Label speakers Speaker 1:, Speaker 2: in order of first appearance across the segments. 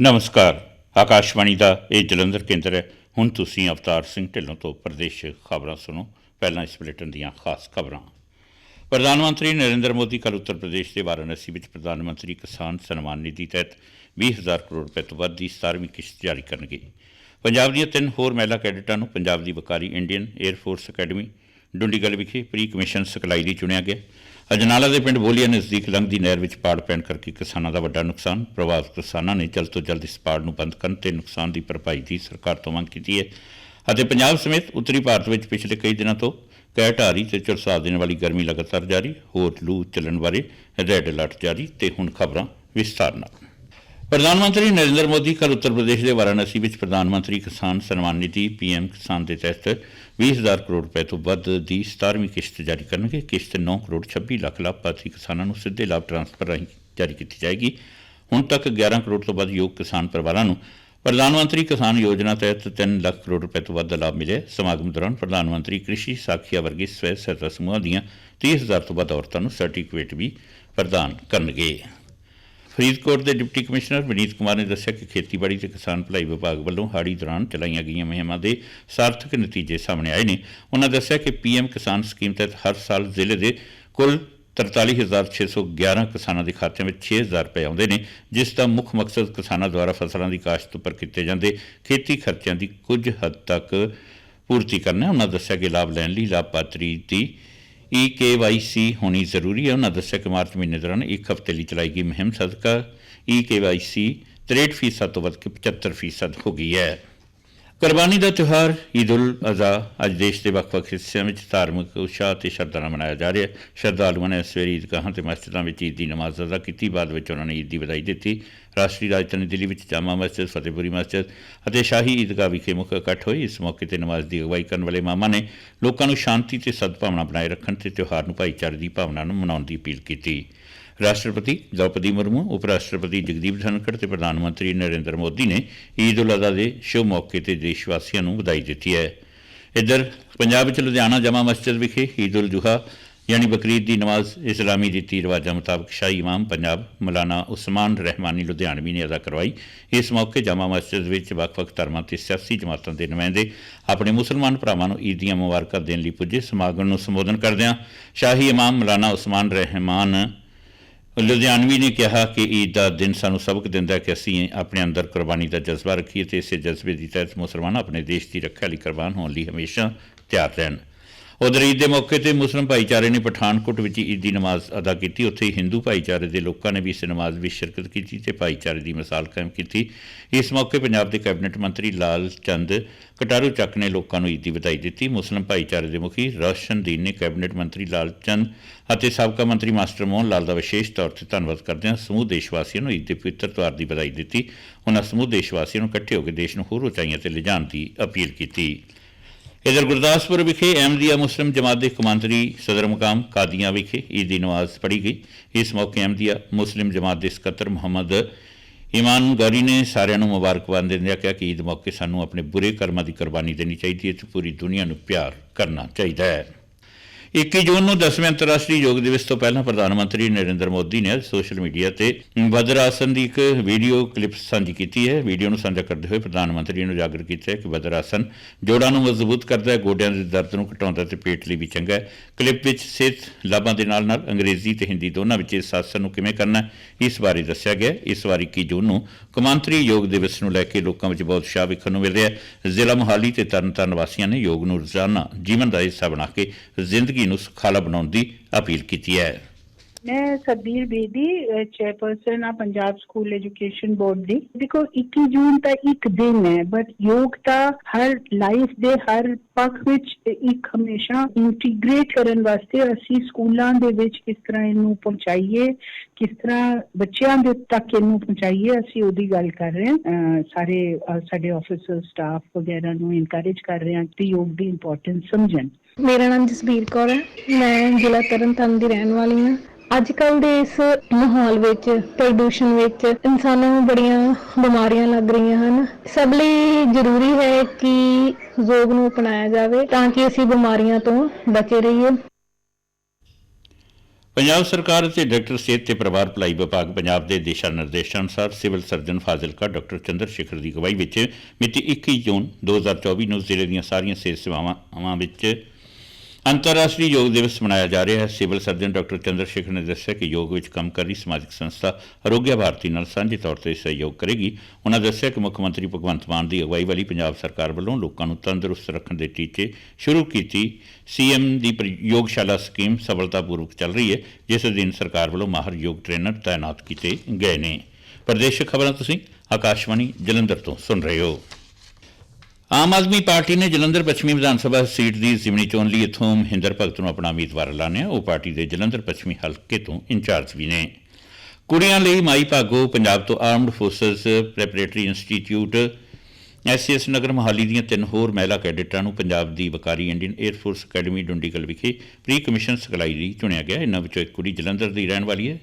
Speaker 1: ਨਮਸਕਾਰ। ਆਕਾਸ਼ਵਾਣੀ ਦਾ ਇਹ ਜਲੰਧਰ ਕੇਂਦਰ ਹੈ। ਹੁਣ ਤੁਸੀਂ ਅਵਤਾਰ ਸਿੰਘ ਢਿੱਲੋਂ ਤੋਂ ਪ੍ਰਦੇਸ਼ ਖਬਰਾਂ ਸੁਣੋ। ਪਹਿਲਾਂ ਇਸ ਬੁਲੇਟਿਨ ਦੀਆਂ ਖਾਸ ਖਬਰਾਂ। ਪ੍ਰਧਾਨ ਮੰਤਰੀ ਨਰਿੰਦਰ ਮੋਦੀ ਕੱਲ੍ਹ ਉੱਤਰ ਪ੍ਰਦੇਸ਼ ਦੇ ਵਾਰਾਣਸੀ ਵਿੱਚ ਪ੍ਰਧਾਨ ਮੰਤਰੀ ਕਿਸਾਨ ਸਨਮਾਨ ਨਿਧੀ ਤਹਿਤ 20000 ਕਰੋੜ ਰੁਪਏ ਤੋਂ ਵੱਧ ਦੀ 17ਵੀਂ ਕਿਸ਼ਤ ਜਾਰੀ ਕਰਨਗੇ। ਪੰਜਾਬ ਦੀਆਂ ਤਿੰਨ ਹੋਰ ਮਹਿਲਾ ਕੈਡਿਟਾਂ ਨੂੰ ਪੰਜਾਬ ਦੀ ਵਕਾਰੀ Indian air force academy Dundigal ਵਿਖੇ ਪ੍ਰੀ ਕਮਿਸ਼ਨ ਸਿਖਲਾਈ ਲਈ ਚੁਣਿਆ ਗਿਆ। ਅਜਨਾਲਾ ਦੇ ਪਿੰਡ ਬੋਲੀਆ ਨਜ਼ਦੀਕ ਲੰਘਦੀ ਨਹਿਰ ਵਿੱਚ ਪਾੜ ਪੈਣ ਕਰਕੇ ਕਿਸਾਨਾਂ ਦਾ ਵੱਡਾ ਨੁਕਸਾਨ ਪ੍ਰਭਾਵਿਤ ਕਿਸਾਨਾਂ ਨੇ ਜਲਦ ਤੋਂ ਜਲਦ ਇਸ ਪਾੜ ਨੂੰ ਬੰਦ ਕਰਨ ਤੇ ਨੁਕਸਾਨ ਦੀ ਭਰਪਾਈ ਦੀ ਸਰਕਾਰ ਤੋਂ ਮੰਗ ਕੀਤੀ ਹੈ। ਅਤੇ ਪੰਜਾਬ ਸਮੇਤ ਉੱਤਰੀ ਭਾਰਤ ਵਿੱਚ ਪਿਛਲੇ ਕਈ ਦਿਨਾਂ ਤੋਂ ਕਹਿ ਢਾਰੀ ਤੇ ਝੁਲਸਾ ਦੇਣ ਵਾਲੀ ਗਰਮੀ ਲਗਾਤਾਰ ਜਾਰੀ, ਹੋਰ ਲੂ ਚੱਲਣ ਬਾਰੇ ਰੈੱਡ ਅਲਰਟ ਜਾਰੀ ਤੇ ਹੁਣ ਖਬਰਾਂ ਵਿਸਥਾਰ ਨਾਲ। ਪ੍ਰਧਾਨ ਮੰਤਰੀ ਨਰਿੰਦਰ ਮੋਦੀ ਕੱਲ ਉੱਤਰ ਪ੍ਰਦੇਸ਼ ਦੇ ਵਾਰਾਣਸੀ ਵਿੱਚ ਪ੍ਰਧਾਨ ਮੰਤਰੀ ਕਿਸਾਨ ਸਨਮਾਨ ਨਿਧੀ ਪੀਐਮ ਕਿਸਾਨ ਦੇ ਤਹਿਤ 20000 ਕਰੋੜ ਰੁਪਏ ਤੋਂ ਵੱਧ ਦੀ 17ਵੀਂ ਕਿਸ਼ਤ ਜਾਰੀ ਕਰਨਗੇ। ਕਿਸ਼ਤ 9 ਕਰੋੜ 26 ਲੱਖ ਲਾਭਪਾਤਰੀ ਕਿਸਾਨਾਂ ਨੂੰ ਸਿੱਧੇ ਲਾਭ ਟ੍ਰਾਂਸਫਰ ਰਾਹੀਂ ਜਾਰੀ ਕੀਤੀ ਜਾਏਗੀ। ਹੁਣ ਤੱਕ 11 ਕਰੋੜ ਤੋਂ ਵੱਧ ਯੋਗ ਕਿਸਾਨ ਪਰਿਵਾਰਾਂ ਨੂੰ ਪ੍ਰਧਾਨ ਮੰਤਰੀ ਕਿਸਾਨ ਯੋਜਨਾ ਤਹਿਤ 3 ਲੱਖ ਕਰੋੜ ਰੁਪਏ ਤੋਂ ਵੱਧ ਦਾ ਲਾਭ ਮਿਲਿਆ। ਸਮਾਗਮ ਦੌਰਾਨ ਪ੍ਰਧਾਨ ਮੰਤਰੀ ਕ੍ਰਿਸ਼ੀ ਸਾਖੀਆ ਵਰਗੀ ਸਵੈ ਸਹਾਇਤਾ ਸਮੂਹਾਂ ਦੀਆਂ 30000 ਤੋਂ ਵੱਧ ਔਰਤਾਂ ਨੂੰ ਸਰਟੀਫਿਕੇਟ ਵੀ ਪ੍ਰਦਾਨ ਕਰਨਗੇ। ਫਰੀਦਕੋਟ ਦੇ ਡਿਪਟੀ ਕਮਿਸ਼ਨਰ ਵਿਨੀਤ ਕੁਮਾਰ ਨੇ ਦੱਸਿਆ ਕਿ ਖੇਤੀਬਾੜੀ ਤੇ ਕਿਸਾਨ ਭਲਾਈ ਵਿਭਾਗ ਵੱਲੋਂ ਹਾੜੀ ਦੌਰਾਨ ਚਲਾਈਆਂ ਗਈਆਂ ਮੁਹਿੰਮਾਂ ਦੇ ਸਾਰਥਕ ਨਤੀਜੇ ਸਾਹਮਣੇ ਆਏ ਨੇ ਉਹਨਾਂ ਦੱਸਿਆ ਕਿ ਪੀਐਮ ਕਿਸਾਨ ਸਕੀਮ ਤਹਿਤ ਹਰ ਸਾਲ ਜ਼ਿਲ੍ਹੇ ਦੇ ਕੁੱਲ 43611 ਕਿਸਾਨਾਂ ਦੇ ਖਾਤਿਆਂ ਵਿੱਚ 6000 ਰੁਪਏ ਆਉਂਦੇ ਨੇ, ਜਿਸ ਦਾ ਮੁੱਖ ਮਕਸਦ ਕਿਸਾਨਾਂ ਦੁਆਰਾ ਫਸਲਾਂ ਦੀ ਕਾਸ਼ਤ ਉੱਪਰ ਕੀਤੇ ਜਾਂਦੇ ਖੇਤੀ ਖਰਚਿਆਂ ਦੀ ਕੁਝ ਹੱਦ ਤੱਕ ਪੂਰਤੀ ਕਰਨਾ ਹੈ। ਉਹਨਾਂ ਦੱਸਿਆ ਕਿ ਲਾਭ ਲੈਣ ਲਈ ਲਾਭਪਾਤਰੀ ਦੀ ਈ ਕੇਵਾਈਸੀ ਹੋਣੀ ਜ਼ਰੂਰੀ ਹੈ। ਉਹਨਾਂ ਦੱਸਿਆ ਕਿ ਮਾਰਚ ਮਹੀਨੇ ਦੌਰਾਨ ਇੱਕ ਹਫ਼ਤੇ ਲਈ ਚਲਾਈ ਗਈ ਮੁਹਿੰਮ ਸਦਕਾ ਈ ਕੇਵਾਈਸੀ 63% ਤੋਂ ਵੱਧ ਕੇ 75% ਹੋ ਗਈ ਹੈ। ਕੁਰਬਾਨੀ ਦਾ ਤਿਉਹਾਰ ਈਦ ਉਲ ਅਜ਼ਹਾ ਅੱਜ ਦੇਸ਼ ਦੇ ਵੱਖ-ਵੱਖ ਹਿੱਸਿਆਂ ਵਿੱਚ ਧਾਰਮਿਕ ਉਤਸ਼ਾਹ ਤੇ ਸ਼ਰਧਾ ਨਾਲ ਮਨਾਇਆ ਜਾ ਰਿਹਾ ਹੈ। ਸ਼ਰਧਾਲੂਆਂ ਨੇ ਸਵੇਰੇ ਈਦਗਾਹਾਂ ਤੇ ਮਸਜਿਦਾਂ ਵਿੱਚ ਈਦ ਦੀ ਨਮਾਜ਼ ਅਦਾ ਕੀਤੀ। ਬਾਅਦ ਵਿੱਚ ਉਹਨਾਂ ਨੇ ਈਦ ਦੀ ਵਧਾਈ ਦਿੱਤੀ। ਰਾਸ਼ਟਰੀ ਰਾਜਧਾਨੀ ਦਿੱਲੀ ਵਿੱਚ ਜਾਮਾ ਮਸਜਿਦ, ਫਤਿਹਪੁਰੀ ਮਸਜਿਦ ਅਤੇ ਸ਼ਾਹੀ ਈਦਗਾਹ ਵਿਖੇ ਮੁੱਖ ਇਕੱਠ ਹੋਈ ਇਸ ਮੌਕੇ ਤੇ ਨਮਾਜ਼ ਦੀ ਅਗਵਾਈ ਕਰਨ ਵਾਲੇ ਮਾਮਾ ਨੇ ਲੋਕਾਂ ਨੂੰ ਸ਼ਾਂਤੀ ਤੇ ਸਦਭਾਵਨਾ ਬਣਾਏ ਰੱਖਣ ਤੇ ਤਿਉਹਾਰ ਨੂੰ ਭਾਈਚਾਰੇ ਦੀ ਭਾਵਨਾ ਨੂੰ ਮਨਾਉਣ ਦੀ ਅਪੀਲ ਕੀਤੀ। ਰਾਸ਼ਟਰਪਤੀ ਦ੍ਰੌਪਦੀ ਮੁਰਮੂ ਉਪ ਰਾਸ਼ਟਰਪਤੀ ਜਗਦੀਪ ਧਨਖੜ ਤੇ ਪ੍ਰਧਾਨ ਮੰਤਰੀ ਨਰਿੰਦਰ ਮੋਦੀ ਨੇ ਈਦ ਉਲ ਅਜ਼ਹਾ ਦੇ ਸ਼ੁਭ ਮੌਕੇ ਤੇ ਦੇਸ਼ ਵਾਸੀਆਂ ਨੂੰ ਵਧਾਈ ਦਿੱਤੀ ਹੈ। ਇੱਧਰ ਪੰਜਾਬ ਵਿੱਚ ਲੁਧਿਆਣਾ ਜਮਾ ਮਸਜਿਦ ਵਿਖੇ ਈਦ ਉਲ ਜੁਹਾ ਯਾਨੀ ਬਕਰੀਦ ਦੀ ਨਮਾਜ਼ ਇਸਲਾਮੀ ਰੀਤੀ ਰਿਵਾਜਾਂ ਮੁਤਾਬਕ ਸ਼ਾਹੀ ਇਮਾਮ ਪੰਜਾਬ ਮੌਲਾਨਾ ਉਸਮਾਨ ਰਹਿਮਾਨੀ ਲੁਧਿਆਣਵੀ ਨੇ ਅਦਾ ਕਰਵਾਈ। ਇਸ ਮੌਕੇ ਜਾਮਾ ਮਸਜਿਦ ਵਿੱਚ ਵੱਖ-ਵੱਖ ਧਰਮਾਂ ਤੇ ਸਿਆਸੀ ਜਮਾਤਾਂ ਦੇ ਨੁਮਾਇੰਦੇ ਆਪਣੇ ਮੁਸਲਮਾਨ ਭਰਾਵਾਂ ਨੂੰ ਈਦ ਦੀਆਂ ਮੁਬਾਰਕਾਂ ਦੇਣ ਲਈ ਪੁੱਜੇ ਸਮਾਗਮ ਨੂੰ ਸੰਬੋਧਨ ਕਰਦਿਆਂ ਸ਼ਾਹੀ ਇਮਾਮ ਮੌਲਾਨਾ ਉਸਮਾਨ ਰਹਿਮਾਨ ਲੁਧਿਆਣਵੀ ਨੇ ਕਿਹਾ ਕਿ ਈਦ ਦਾ ਦਿਨ ਸਾਨੂੰ ਸਬਕ ਦਿੰਦਾ ਹੈ ਕਿ ਅਸੀਂ ਆਪਣੇ ਅੰਦਰ ਕੁਰਬਾਨੀ ਦਾ ਜਜ਼ਬਾ ਰੱਖੀਏ ਤੇ ਇਸੇ ਜਜ਼ਬੇ ਦੀ ਤਹਿਤ ਮੁਸਲਮਾਨ ਆਪਣੇ ਦੇਸ਼ ਦੀ ਰੱਖਿਆ ਲਈ ਕੁਰਬਾਨ ਹੋਣ ਲਈ ਹਮੇਸ਼ਾ ਤਿਆਰ ਰਹਿਣ। ਉਧਰ ਈਦ ਦੇ ਮੌਕੇ ਤੇ ਮੁਸਲਮ ਭਾਈਚਾਰੇ ਨੇ ਪਠਾਨਕੋਟ ਵਿੱਚ ਈਦ ਦੀ ਨਮਾਜ਼ ਅਦਾ ਕੀਤੀ। ਉੱਥੇ ਹੀ ਹਿੰਦੂ ਭਾਈਚਾਰੇ ਦੇ ਲੋਕਾਂ ਨੇ ਵੀ ਇਸ ਨਮਾਜ਼ ਵਿੱਚ ਸ਼ਿਰਕਤ ਕੀਤੀ ਤੇ ਭਾਈਚਾਰੇ ਦੀ ਮਿਸਾਲ ਕਾਇਮ ਕੀਤੀ। ਇਸ ਮੌਕੇ ਪੰਜਾਬ ਦੇ ਕੈਬਨਿਟ ਮੰਤਰੀ ਲਾਲ ਚੰਦ ਕਟਾਰੂ ਚੱਕ ਨੇ ਲੋਕਾਂ ਨੂੰ ਈਦ ਦੀ ਵਧਾਈ ਦਿੱਤੀ। ਮੁਸਲਮ ਭਾਈਚਾਰੇ ਦੇ ਮੁਖੀ ਰੋਸ਼ਨਦੀਨ ਨੇ ਕੈਬਨਿਟ ਮੰਤਰੀ ਲਾਲ ਚੰਦ ਅਤੇ ਸਾਬਕਾ ਮੰਤਰੀ ਮਾਸਟਰ ਮੋਹਨ ਲਾਲ ਦਾ ਵਿਸ਼ੇਸ਼ ਤੌਰ ਤੇ ਧੰਨਵਾਦ ਕਰਦਿਆਂ ਸਮੂਹ ਦੇਸ਼ ਵਾਸੀਆਂ ਨੂੰ ਈਦ ਦੇ ਪਵਿੱਤਰ ਤਿਉਹਾਰ ਦੀ ਵਧਾਈ ਦਿੱਤੀ। ਉਹਨਾਂ ਸਮੂਹ ਦੇਸ਼ ਵਾਸੀਆਂ ਨੂੰ ਇਕੱਠੇ ਹੋ ਕੇ ਦੇਸ਼ ਨੂੰ ਹੋਰ ਉਚਾਈਆਂ ਤੇ ਲਿਜਾਣ ਦੀ ਅਪੀਲ ਕੀਤੀ। ਇਧਰ ਗੁਰਦਾਸਪੁਰ ਵਿਖੇ ਅਹਿਮਦੀਆ ਮੁਸਲਿਮ ਜਮਾਤ ਦੇ ਕਮਾਂਡਰੀ ਸਦਰ ਮੁਕਾਮ ਕਾਦੀਆਂ ਵਿਖੇ ਈਦ ਦੀ ਨਮਾਜ਼ ਪੜ੍ਹੀ ਗਈ। ਇਸ ਮੌਕੇ ਅਹਿਮਦੀਆ ਮੁਸਲਿਮ ਜਮਾਤ ਦੇ ਸਕੱਤਰ ਮੁਹੰਮਦ ਇਮਾਨ ਗਾਰੀ ਨੇ ਸਾਰਿਆਂ ਨੂੰ ਮੁਬਾਰਕਬਾਦ ਦਿੰਦਿਆਂ ਕਿਹਾ ਕਿ ਈਦ ਮੌਕੇ ਸਾਨੂੰ ਆਪਣੇ ਬੁਰੇ ਕਰਮਾਂ ਦੀ ਕੁਰਬਾਨੀ ਦੇਣੀ ਚਾਹੀਦੀ ਹੈ ਤੇ ਪੂਰੀ ਦੁਨੀਆ ਨੂੰ ਪਿਆਰ ਕਰਨਾ ਚਾਹੀਦਾ ਹੈ। 21 ਜੂਨ ਨੂੰ 10ਵੇਂ ਅੰਤਰਰਾਸ਼ਟਰੀ ਯੋਗ ਦਿਵਸ ਤੋਂ ਪਹਿਲਾਂ ਪ੍ਰਧਾਨ ਮੰਤਰੀ ਨਰਿੰਦਰ ਮੋਦੀ ਨੇ ਸੋਸ਼ਲ ਮੀਡੀਆ ਤੇ ਵਜਰ ਆਸਨ ਦੀ ਇੱਕ ਵੀਡੀਓ ਕਲਿੱਪ ਸਾਂਝੀ ਕੀਤੀ ਹੈ। ਵੀਡੀਓ ਨੂੰ ਸਾਂਝਾ ਕਰਦੇ ਹੋਏ ਪ੍ਰਧਾਨ ਮੰਤਰੀ ਨੂੰ ਜਾਗਰ ਕੀਤਾ ਹੈ ਕਿ ਵਜਰ ਆਸਨ ਜੋੜਾਂ ਨੂੰ ਮਜ਼ਬੂਤ ਕਰਦਾ ਹੈ, ਗੋਡਿਆਂ ਦੇ ਦਰਦ ਨੂੰ ਘਟਾਉਂਦਾ ਤੇ ਪੇਟ ਲਈ ਵੀ ਚੰਗਾ ਹੈ। ਕਲਿੱਪ ਵਿੱਚ ਸਿਹਤ ਲਾਭਾਂ ਦੇ ਨਾਲ ਨਾਲ ਅੰਗਰੇਜ਼ੀ ਤੇ ਹਿੰਦੀ ਦੋਨਾਂ ਵਿੱਚ ਇਸ ਆਸਨ ਨੂੰ ਕਿਵੇਂ ਕਰਨਾ ਇਸ ਬਾਰੇ ਦੱਸਿਆ ਗਿਆ ਇਸ ਵਾਰ 21 ਜੂਨ ਨੂੰ ਕੌਮਾਂਤਰੀ ਯੋਗ ਦਿਵਸ ਨੂੰ ਲੈ ਕੇ ਲੋਕਾਂ ਵਿੱਚ ਬਹੁਤ ਉਤਸ਼ਾਹ ਵੇਖਣ ਨੂੰ ਮਿਲ ਰਿਹਾ ਹੈ। ਜ਼ਿਲ੍ਹਾ ਮੁਹਾਲੀ ਤੇ ਤਰਨਤਾਰਨ ਵਾਸੀਆਂ ਨੇ ਯੋਗ ਨੂੰ ਰੋਜ਼ਾਨਾ ਜੀਵਨ ਦਾ ਹਿੱਸਾ ਬਣਾ ਕੇ ਜ਼ਿੰਦਗੀ ਨੂੰ ਸੁਖਾਲਾ ਬਣਾਉਣ ਦੀ ਅਪੀਲ ਕੀਤੀ ਹੈ।
Speaker 2: ਮੈਂ ਸਰਬੀਰ ਬੇਦੀ ਚੇਅਰਪਰਸਨ ਆ ਪੰਜਾਬ ਸਕੂਲ ਐਜੂਕੇਸ਼ਨ ਬੋਰਡ ਦੀ। ਦੇਖੋ 21 ਜੂਨ ਤਾਂ ਇੱਕ ਦਿਨ ਹੈ ਬਟ ਯੋਗ ਤਾਂ ਹਰ ਲਾਈਫ ਦੇ ਹਰ ਪੱਖ ਵਿੱਚ ਇੱਕ ਹਮੇਸ਼ਾ ਇੰਟੀਗ੍ਰੇਟ ਕਰਨ ਵਾਸਤੇ ਅਸੀਂ ਸਕੂਲਾਂ ਦੇ ਵਿੱਚ ਕਿਸ ਤਰ੍ਹਾਂ ਇਹਨੂੰ ਪਹੁੰਚਾਈਏ, ਕਿਸ ਤਰ੍ਹਾਂ ਬੱਚਿਆਂ ਦੇ ਤੱਕ ਇਹਨੂੰ ਪਹੁੰਚਾਈਏ, ਅਸੀਂ ਉਹਦੀ ਗੱਲ ਕਰ ਰਹੇ ਹਾਂ। ਸਾਰੇ ਸਾਡੇ ਆਫੀਸਰ ਸਟਾਫ ਵਗੈਰਾ ਨੂੰ ਇਨਕਰੇਜ ਕਰ ਰਹੇ ਹਾਂ ਕਿ ਯੋਗ ਦੀ ਇੰਪੋਰਟੈਂਸ ਸਮਝਣ।
Speaker 3: ਮੇਰਾ ਨਾਮ ਜਸਬੀਰ ਕੌਰ ਹੈ। ਮੈਂ ਜ਼ਿਲ੍ਹਾ ਤਰਨਤਾਰਨ ਦੀ ਰਹਿਣ ਵਾਲੀ ਹਾਂ। ਅੱਜ ਕੱਲ ਦੇ ਇਸ ਮਾਹੌਲ ਵਿੱਚ, ਪ੍ਰਦੂਸ਼ਣ ਵਿੱਚ ਇਨਸਾਨਾਂ ਨੂੰ ਬੜੀਆਂ ਬਿਮਾਰੀਆਂ ਲੱਗ ਰਹੀਆਂ ਹਨ। ਸਭ ਲਈ ਜ਼ਰੂਰੀ ਹੈ ਕਿ ਯੋਗ ਨੂੰ ਅਪਣਾਇਆ ਜਾਵੇ ਤਾਂ ਕਿ ਅਸੀਂ ਬਿਮਾਰੀਆਂ ਤੋਂ ਬਚੇ ਰਹੀਏ।
Speaker 1: ਪੰਜਾਬ ਸਰਕਾਰ ਅਤੇ ਡਾਕਟਰ ਸਿਹਤ ਤੇ ਪਰਿਵਾਰ ਭਲਾਈ ਵਿਭਾਗ ਪੰਜਾਬ ਦੇ ਦਿਸ਼ਾ ਨਿਰਦੇਸ਼ਾਂ ਅਨੁਸਾਰ civil surgeon Fazilka doctor Chandar Shekhar ਦੀ ਅਗਵਾਈ ਵਿੱਚ ਮਿਤੀ 21 ਜੂਨ 2024 ਨੂੰ ਜ਼ਿਲ੍ਹੇ ਦੀਆਂ ਸਾਰੀਆਂ ਸਿਹਤ ਸੇਵਾਵਾਂ ਵਿੱਚ ਅੰਤਰਰਾਸ਼ਟਰੀ ਯੋਗ ਦਿਵਸ ਮਨਾਇਆ ਜਾ ਰਿਹਾ ਹੈ। Civil surgeon doctor Chandar Shekhar ਨੇ ਦੱਸਿਆ ਕਿ ਯੋਗ ਵਿੱਚ ਕੰਮ ਕਰ ਰਹੀ ਸਮਾਜਿਕ ਸੰਸਥਾ ਆਰੋਗਿਆ ਭਾਰਤੀ ਨਾਲ ਸਾਂਝੇ ਤੌਰ ਤੇ ਸਹਿਯੋਗ ਕਰੇਗੀ। ਉਹਨਾਂ ਦੱਸਿਆ ਕਿ ਮੁੱਖ ਮੰਤਰੀ ਭਗਵੰਤ ਮਾਨ ਦੀ ਅਗਵਾਈ ਵਾਲੀ ਪੰਜਾਬ ਸਰਕਾਰ ਵੱਲੋਂ ਲੋਕਾਂ ਨੂੰ ਤੰਦਰੁਸਤ ਰੱਖਣ ਦੇ ਟੀਚੇ ਸ਼ੁਰੂ ਕੀਤੀ। ਸੀਐਮ ਦੀ ਯੋਗਸ਼ਾਲਾ ਸਕੀਮ ਸਫਲਤਾਪੂਰਵਕ ਚੱਲ ਰਹੀ ਹੈ, ਜਿਸ ਅਧੀਨ ਸਰਕਾਰ ਵੱਲੋਂ ਮਾਹਰ ਯੋਗ ਟ੍ਰੇਨਰ ਤਾਇਨਾਤ ਕੀਤੇ ਗਏ ਨੇ। ਪ੍ਰਦੇਸ਼ ਖਬਰਾਂ ਤੁਸੀਂ ਆਕਾਸ਼ਵਾਣੀ ਜਲੰਧਰ ਤੋਂ ਸੁਣ ਰਹੇ ਹੋ। ਆਮ ਆਦਮੀ ਪਾਰਟੀ ਨੇ ਜਲੰਧਰ ਪੱਛਮੀ ਵਿਧਾਨ ਸਭਾ ਸੀਟ ਦੀ ਜ਼ਿਮਨੀ ਚੋਣ ਲਈ ਇਥੋਂ ਮਹਿੰਦਰ ਭਗਤ ਨੂੰ ਆਪਣਾ ਉਮੀਦਵਾਰ ਐਲਾਨਿਆ। ਉਹ ਪਾਰਟੀ ਦੇ ਜਲੰਧਰ ਪੱਛਮੀ ਹਲਕੇ ਤੋਂ ਇੰਚਾਰਜ ਵੀ ਨੇ। ਕੁੜੀਆਂ ਲਈ ਮਾਈ ਭਾਗੋ ਪੰਜਾਬ ਤੋਂ armed forces preparatory institute. SCS Nagar Mohali ਦੀਆਂ ਤਿੰਨ ਹੋਰ ਮਹਿਲਾ ਕੈਡਿਟਾਂ ਨੂੰ ਪੰਜਾਬ ਦੀ ਵਕਾਰੀ Indian air force academy, Dundigal ਵਿਖੇ ਪ੍ਰੀ ਕਮਿਸ਼ਨ ਸਿਖਲਾਈ ਲਈ ਚੁਣਿਆ ਗਿਆ। ਇਹਨਾਂ ਵਿੱਚੋਂ ਇੱਕ ਕੁੜੀ ਜਲੰਧਰ ਦੀ ਰਹਿਣ ਵਾਲੀ ਹੈ।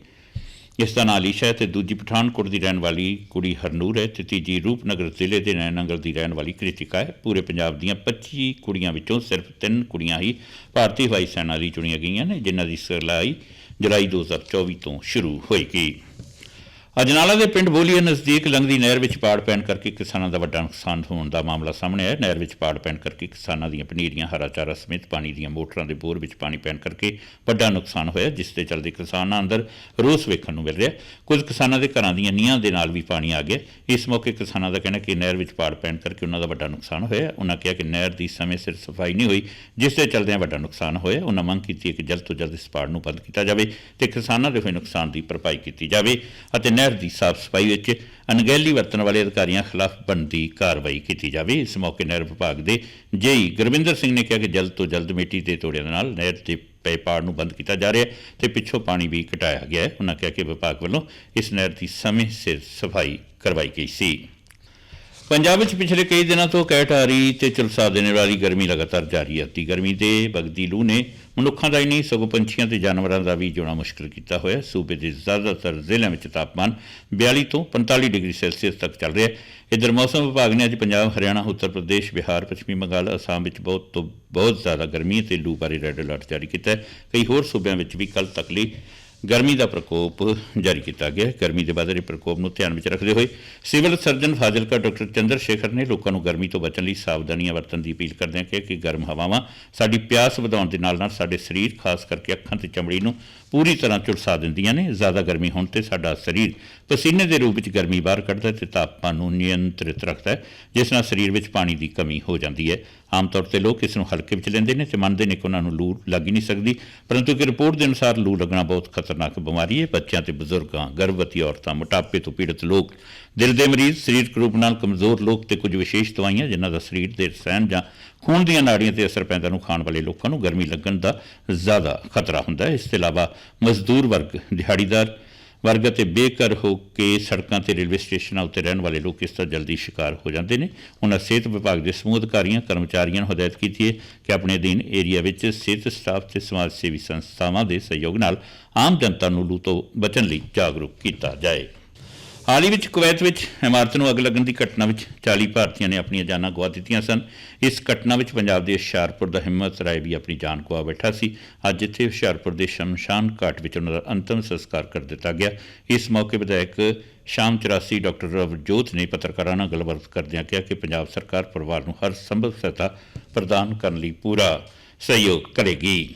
Speaker 1: ਇਸ ਦਾ ਨਾਂ ਅਲੀਸ਼ਾ ਹੈ ਤੇ ਦੂਜੀ ਪਠਾਨਕੋਟ ਦੀ ਰਹਿਣ ਵਾਲੀ ਕੁੜੀ ਹਰਨੂਰ ਹੈ ਤੇ ਤੀਜੀ ਰੂਪਨਗਰ ਜ਼ਿਲ੍ਹੇ ਦੇ ਨੈਣਾਗਲ ਦੀ ਰਹਿਣ ਵਾਲੀ ਕ੍ਰਿਤਿਕਾ ਹੈ। ਪੂਰੇ ਪੰਜਾਬ ਦੀਆਂ 25 ਕੁੜੀਆਂ ਵਿੱਚੋਂ ਸਿਰਫ 3 ਕੁੜੀਆਂ ਹੀ ਭਾਰਤੀ ਹਵਾਈ ਸੈਨਾ ਲਈ ਚੁਣੀਆਂ ਗਈਆਂ ਨੇ, ਜਿਨ੍ਹਾਂ ਦੀ ਸਿਖਲਾਈ ਜੁਲਾਈ 2024 ਤੋਂ ਸ਼ੁਰੂ ਹੋਏਗੀ। ਅਜਨਾਲਾ ਦੇ ਪਿੰਡ ਬੋਲੀਆ ਨਜ਼ਦੀਕ ਲੰਘਦੀ ਨਹਿਰ ਵਿੱਚ ਪਾੜ ਪੈਣ ਕਰਕੇ ਕਿਸਾਨਾਂ ਦਾ ਵੱਡਾ ਨੁਕਸਾਨ ਹੋਣ ਦਾ ਮਾਮਲਾ ਸਾਹਮਣੇ ਆਇਆ। ਨਹਿਰ ਵਿੱਚ ਪਾੜ ਪੈਣ ਕਰਕੇ ਕਿਸਾਨਾਂ ਦੀਆਂ ਪਨੀਰੀਆਂ, ਹਰਾ ਚਾਰਾ ਸਮੇਤ ਪਾਣੀ ਦੀਆਂ ਮੋਟਰਾਂ ਦੇ ਬੋਰ ਵਿੱਚ ਪਾਣੀ ਪੈਣ ਕਰਕੇ ਵੱਡਾ ਨੁਕਸਾਨ ਹੋਇਆ, ਜਿਸ ਦੇ ਚਲਦੇ ਕਿਸਾਨਾਂ ਅੰਦਰ ਰੋਸ ਵੇਖਣ ਨੂੰ ਮਿਲ ਰਿਹਾ। ਕੁਝ ਕਿਸਾਨਾਂ ਦੇ ਘਰਾਂ ਦੀਆਂ ਨੀਹਾਂ ਦੇ ਨਾਲ ਵੀ ਪਾਣੀ ਆ ਗਿਆ। ਇਸ ਮੌਕੇ ਕਿਸਾਨਾਂ ਦਾ ਕਹਿਣਾ ਕਿ ਨਹਿਰ ਵਿੱਚ ਪਾੜ ਪੈਣ ਕਰਕੇ ਉਹਨਾਂ ਦਾ ਵੱਡਾ ਨੁਕਸਾਨ ਹੋਇਆ। ਉਹਨਾਂ ਕਿਹਾ ਕਿ ਨਹਿਰ ਦੀ ਸਮੇਂ ਸਿਰ ਸਫ਼ਾਈ ਨਹੀਂ ਹੋਈ, ਜਿਸ ਦੇ ਚਲਦਿਆਂ ਵੱਡਾ ਨੁਕਸਾਨ ਹੋਇਆ। ਉਹਨਾਂ ਮੰਗ ਕੀਤੀ ਹੈ ਕਿ ਜਲਦ ਤੋਂ ਜਲਦ ਇਸ ਪਾੜ ਨੂੰ ਬੰਦ ਕੀਤਾ ਜਾਵੇ ਤੇ ਕਿਸਾਨਾਂ ਦੇ ਹੋਏ ਨੁਕਸਾਨ ਦੀ ਭਰਪਾਈ ਕੀਤੀ ਜਾਵੇ ਅਤੇ ਨਹਿਰ ਦੀ ਸਾਫ਼ ਸਫ਼ਾਈ ਵਿੱਚ ਅਣਗਹਿਲੀ ਵਰਤਣ ਵਾਲੇ ਅਧਿਕਾਰੀਆਂ ਖਿਲਾਫ ਬਣਦੀ ਕਾਰਵਾਈ ਕੀਤੀ ਜਾਵੇ। ਇਸ ਮੌਕੇ ਨਹਿਰ ਵਿਭਾਗ ਦੇ ਜੇਈ ਗੁਰਵਿੰਦਰ ਸਿੰਘ ਨੇ ਕਿਹਾ ਕਿ ਜਲਦ ਤੋਂ ਜਲਦ ਮਿੱਟੀ ਦੇ ਤੋੜਿਆਂ ਨਾਲ ਨਹਿਰ ਦੇ ਪੈ ਪਾੜ ਨੂੰ ਬੰਦ ਕੀਤਾ ਜਾ ਰਿਹਾ ਹੈ ਤੇ ਪਿੱਛੋਂ ਪਾਣੀ ਵੀ ਘਟਾਇਆ ਗਿਆ ਹੈ। ਉਹਨਾਂ ਕਿਹਾ ਕਿ ਵਿਭਾਗ ਵੱਲੋਂ ਇਸ ਨਹਿਰ ਦੀ ਸਮੇਂ ਸਿਰ ਸਫ਼ਾਈ ਕਰਵਾਈ ਗਈ ਸੀ। ਪੰਜਾਬ ਵਿੱਚ ਪਿਛਲੇ ਕਈ ਦਿਨਾਂ ਤੋਂ ਕਹਿਟ ਆ ਰਹੀ ਤੇ ਝੁਲਸਾ ਦੇਣ ਵਾਲੀ ਗਰਮੀ ਲਗਾਤਾਰ ਜਾਰੀ ਹੈ। ਤੀ ਗਰਮੀ ਦੇ ਬਗਦੀ ਲੂ ਨੇ ਮਨੁੱਖਾਂ ਦਾ ਹੀ ਨਹੀਂ ਸਗੋਂ ਪੰਛੀਆਂ ਤੇ ਜਾਨਵਰਾਂ ਦਾ ਵੀ ਜਿਉਣਾ ਮੁਸ਼ਕਲ ਕੀਤਾ ਹੋਇਆ। ਸੂਬੇ ਦੇ ਜ਼ਿਆਦਾਤਰ ਜ਼ਿਲ੍ਹਿਆਂ ਵਿੱਚ ਤਾਪਮਾਨ 42 ਤੋਂ 45 ਡਿਗਰੀ ਸੈਲਸੀਅਸ ਤੱਕ ਚੱਲ ਰਿਹਾ ਹੈ। ਇਧਰ ਮੌਸਮ ਵਿਭਾਗ ਨੇ ਅੱਜ ਪੰਜਾਬ, ਹਰਿਆਣਾ, ਉੱਤਰ ਪ੍ਰਦੇਸ਼, ਬਿਹਾਰ, ਪੱਛਮੀ ਬੰਗਾਲ, ਅਸਾਮ ਵਿੱਚ ਬਹੁਤ ਤੋਂ ਬਹੁਤ ਜ਼ਿਆਦਾ ਗਰਮੀ ਤੇ ਲੂ ਬਾਰੇ ਰੈੱਡ ਅਲਰਟ ਜਾਰੀ ਕੀਤਾ ਹੈ। ਕਈ ਹੋਰ ਸੂਬਿਆਂ ਵਿੱਚ ਵੀ ਕੱਲ ਤੱਕ ਲਈ ਗਰਮੀ ਦਾ ਪ੍ਰਕੋਪ ਜਾਰੀ ਕੀਤਾ ਗਿਆ ਹੈ। ਗਰਮੀ ਦੇ ਵੱਧ ਰਹੇ ਪ੍ਰਕੋਪ ਨੂੰ ਧਿਆਨ ਵਿੱਚ ਰੱਖਦੇ ਹੋਏ civil surgeon Fazilka doctor Chandar Shekhar ਨੇ ਲੋਕਾਂ ਨੂੰ ਗਰਮੀ ਤੋਂ ਬਚਣ ਲਈ ਸਾਵਧਾਨੀਆਂ ਵਰਤਣ ਦੀ ਅਪੀਲ ਕਰਦਿਆਂ ਕਿਹਾ ਕਿ ਗਰਮ ਹਵਾਵਾਂ ਸਾਡੀ ਪਿਆਸ ਵਧਾਉਣ ਦੇ ਨਾਲ ਨਾਲ ਸਾਡੇ ਸਰੀਰ, ਖਾਸ ਕਰਕੇ ਅੱਖਾਂ ਤੇ ਚਮੜੀ ਨੂੰ ਪੂਰੀ ਤਰ੍ਹਾਂ ਝੁਲਸਾ ਦਿੰਦੀਆਂ ਨੇ। ਜ਼ਿਆਦਾ ਗਰਮੀ ਹੋਣ ਤੇ ਸਾਡਾ ਸਰੀਰ ਪਸੀਨੇ ਦੇ ਰੂਪ ਵਿੱਚ ਗਰਮੀ ਬਾਹਰ ਕੱਢਦਾ ਹੈ ਤੇ ਤਾਪਮਾਨ ਨੂੰ ਨਿਯੰਤਰਿਤ ਰੱਖਦਾ ਹੈ, ਜਿਸ ਨਾਲ ਸਰੀਰ ਵਿੱਚ ਪਾਣੀ ਦੀ ਕਮੀ ਹੋ ਜਾਂਦੀ ਹੈ। ਆਮ ਤੌਰ ਤੇ ਲੋਕ ਇਸ ਨੂੰ ਹਲਕੇ ਵਿੱਚ ਲੈਂਦੇ ਨੇ ਤੇ ਮੰਨਦੇ ਨੇ ਕਿ ਉਹਨਾਂ ਨੂੰ ਲੂ ਲੱਗ ਹੀ ਨਹੀਂ ਸਕਦੀ। ਪਰੰਤੂ ਇੱਕ ਰਿਪੋਰਟ ਦੇ ਅਨੁਸਾਰ ਲੂ ਲੱਗਣਾ ਬਹੁਤ ਖਤਰਨਾਕ ਬਿਮਾਰੀ ਹੈ। ਬੱਚਿਆਂ ਤੇ ਬਜ਼ੁਰਗਾਂ, ਗਰਭਵਤੀ ਔਰਤਾਂ, ਮੋਟਾਪੇ ਤੋਂ ਪੀੜਤ ਲੋਕ, ਦਿਲ ਦੇ ਮਰੀਜ਼, ਸਰੀਰਕ ਰੂਪ ਨਾਲ ਕਮਜ਼ੋਰ ਲੋਕ ਤੇ ਕੁਝ ਵਿਸ਼ੇਸ਼ ਦਵਾਈਆਂ ਜਿਨ੍ਹਾਂ ਦਾ ਸਰੀਰ ਦੇ ਰਸਾਇਣ ਜਾਂ ਖੂਨ ਦੀਆਂ ਨਾੜੀਆਂ ਤੇ ਅਸਰ ਪੈਂਦਾ ਨੂੰ ਖਾਣ ਵਾਲੇ ਲੋਕਾਂ ਨੂੰ ਗਰਮੀ ਲੱਗਣ ਦਾ ਜ਼ਿਆਦਾ ਖਤਰਾ ਹੁੰਦਾ ਹੈ। ਇਸ ਤੋਂ ਇਲਾਵਾ ਮਜ਼ਦੂਰ ਵਰਗ, ਦਿਹਾੜੀਦਾਰ ਵਰਗ ਅਤੇ ਬੇਘਰ ਹੋ ਕੇ ਸੜਕਾਂ ਤੇ ਰੇਲਵੇ ਸਟੇਸ਼ਨਾਂ ਉੱਤੇ ਰਹਿਣ ਵਾਲੇ ਲੋਕ ਇਸ ਦਾ ਜਲਦੀ ਸ਼ਿਕਾਰ ਹੋ ਜਾਂਦੇ ਨੇ। ਉਹਨਾਂ ਸਿਹਤ ਵਿਭਾਗ ਦੇ ਸਮੂਹ ਅਧਿਕਾਰੀਆਂ, ਕਰਮਚਾਰੀਆਂ ਨੂੰ ਹਦਾਇਤ ਕੀਤੀ ਹੈ ਕਿ ਆਪਣੇ ਅਧੀਨ ਏਰੀਆ ਵਿੱਚ ਸਿਹਤ ਸਟਾਫ ਤੇ ਸਮਾਜ ਸੇਵੀ ਸੰਸਥਾਵਾਂ ਦੇ ਸਹਿਯੋਗ ਨਾਲ ਆਮ ਜਨਤਾ ਨੂੰ ਲੂ ਤੋਂ ਬਚਣ ਲਈ ਜਾਗਰੂਕ ਕੀਤਾ ਜਾਏ। ਹਾਲ ਹੀ ਵਿੱਚ ਕੁਵੈਤ ਵਿੱਚ ਇਮਾਰਤ ਨੂੰ ਅੱਗ ਲੱਗਣ ਦੀ ਘਟਨਾ ਵਿੱਚ 40 ਭਾਰਤੀਆਂ ਨੇ ਆਪਣੀਆਂ ਜਾਨਾਂ ਗਵਾ ਦਿੱਤੀਆਂ ਸਨ। ਇਸ ਘਟਨਾ ਵਿੱਚ ਪੰਜਾਬ ਦੇ ਹੁਸ਼ਿਆਰਪੁਰ ਦਾ ਹਿੰਮਤ ਰਾਏ ਵੀ ਆਪਣੀ ਜਾਨ ਗਵਾ ਬੈਠਾ ਸੀ। ਅੱਜ ਇੱਥੇ ਹੁਸ਼ਿਆਰਪੁਰ ਦੇ ਸ਼ਮਸ਼ਾਨ ਘਾਟ ਵਿੱਚ ਉਹਨਾਂ ਦਾ ਅੰਤਮ ਸੰਸਕਾਰ ਕਰ ਦਿੱਤਾ ਗਿਆ। ਇਸ ਮੌਕੇ ਵਿਧਾਇਕ ਸ਼ਾਮ 84 ਡਾਕਟਰ ਰਵਜੋਤ ਨੇ ਪੱਤਰਕਾਰਾਂ ਨਾਲ ਗੱਲਬਾਤ ਕਰਦਿਆਂ ਕਿਹਾ ਕਿ ਪੰਜਾਬ ਸਰਕਾਰ ਪਰਿਵਾਰ ਨੂੰ ਹਰ ਸੰਭਵ ਸਹਾਇਤਾ ਪ੍ਰਦਾਨ ਕਰਨ ਲਈ ਪੂਰਾ ਸਹਿਯੋਗ ਕਰੇਗੀ।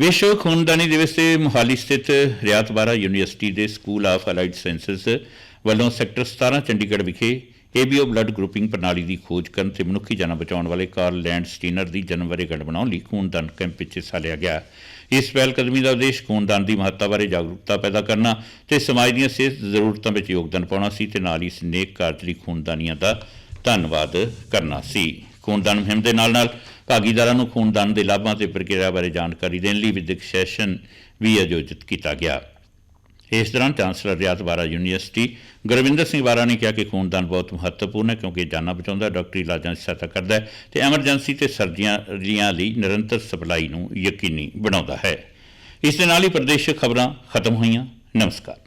Speaker 1: ਵਿਸ਼ਵ ਖੂਨਦਾਨੀ ਦਿਵਸ ਤੇ ਮੁਹਾਲੀ ਸਥਿਤ ਰਿਆਤ ਬਾਰਾ ਯੂਨੀਵਰਸਿਟੀ ਦੇ ਸਕੂਲ ਆਫ ਅਲਾਈਡ ਸਾਇੰਸਜ਼ ਵੱਲੋਂ ਸੈਕਟਰ 17 ਚੰਡੀਗੜ੍ਹ ਵਿਖੇ ਏਬੀਓ ਬਲੱਡ ਗਰੁੱਪਿੰਗ ਪ੍ਰਣਾਲੀ ਦੀ ਖੋਜ ਕਰਨ ਤੇ ਮਨੁੱਖੀ ਜਾਨਾਂ ਬਚਾਉਣ ਵਾਲੇ ਕਾਰਲ ਲੈਂਡ ਸਟੀਨਰ ਦੀ ਜਨਮ ਵਰ੍ਹੇਗੰਢ ਬਣਾਉਣ ਲਈ ਖੂਨਦਾਨ ਕੈਂਪ ਵਿੱਚ ਹਿੱਸਾ ਲਿਆ ਗਿਆ। ਇਸ ਪਹਿਲ ਕਦਮੀ ਦਾ ਉਦੇਸ਼ ਖੂਨਦਾਨ ਦੀ ਮਹੱਤਤਾ ਬਾਰੇ ਜਾਗਰੂਕਤਾ ਪੈਦਾ ਕਰਨਾ ਤੇ ਸਮਾਜ ਦੀਆਂ ਸਿਹਤ ਜ਼ਰੂਰਤਾਂ ਵਿੱਚ ਯੋਗਦਾਨ ਪਾਉਣਾ ਸੀ ਤੇ ਨਾਲ ਹੀ ਇਸ ਨੇਕ ਕਾਰਜ ਲਈ ਖੂਨਦਾਨੀਆਂ ਦਾ ਧੰਨਵਾਦ ਕਰਨਾ ਸੀ। ਖੂਨਦਾਨ ਮੁਹਿੰਮ ਦੇ ਨਾਲ ਨਾਲ ਭਾਗੀਦਾਰਾਂ ਨੂੰ ਖੂਨਦਾਨ ਦੇ ਲਾਭਾਂ ਤੇ ਪ੍ਰਕਿਰਿਆ ਬਾਰੇ ਜਾਣਕਾਰੀ ਦੇਣ ਲਈ ਵਿਦਿਅਕ ਸੈਸ਼ਨ ਵੀ ਆਯੋਜਿਤ ਕੀਤਾ ਗਿਆ। ਇਸ ਦੌਰਾਨ ਚਾਂਸਲਰ ਰਿਆਤ ਬਾਰਾ ਯੂਨੀਵਰਸਿਟੀ ਗੁਰਵਿੰਦਰ ਸਿੰਘ ਬਾਰਾ ਨੇ ਕਿਹਾ ਕਿ ਖੂਨਦਾਨ ਬਹੁਤ ਮਹੱਤਵਪੂਰਨ ਹੈ ਕਿਉਂਕਿ ਜਾਨਾਂ ਬਚਾਉਂਦਾ, ਡਾਕਟਰੀ ਇਲਾਜਾਂ ਦੀ ਸਹਾਇਤਾ ਕਰਦਾ ਹੈ ਤੇ ਐਮਰਜੈਂਸੀ ਤੇ ਸਰਜਰੀਆਂ ਲਈ ਨਿਰੰਤਰ ਸਪਲਾਈ ਨੂੰ ਯਕੀਨੀ ਬਣਾਉਂਦਾ ਹੈ। ਇਸ ਦੇ ਨਾਲ ਹੀ ਪ੍ਰਦੇਸ਼ ਖਬਰਾਂ ਖਤਮ ਹੋਈਆਂ। ਨਮਸਕਾਰ।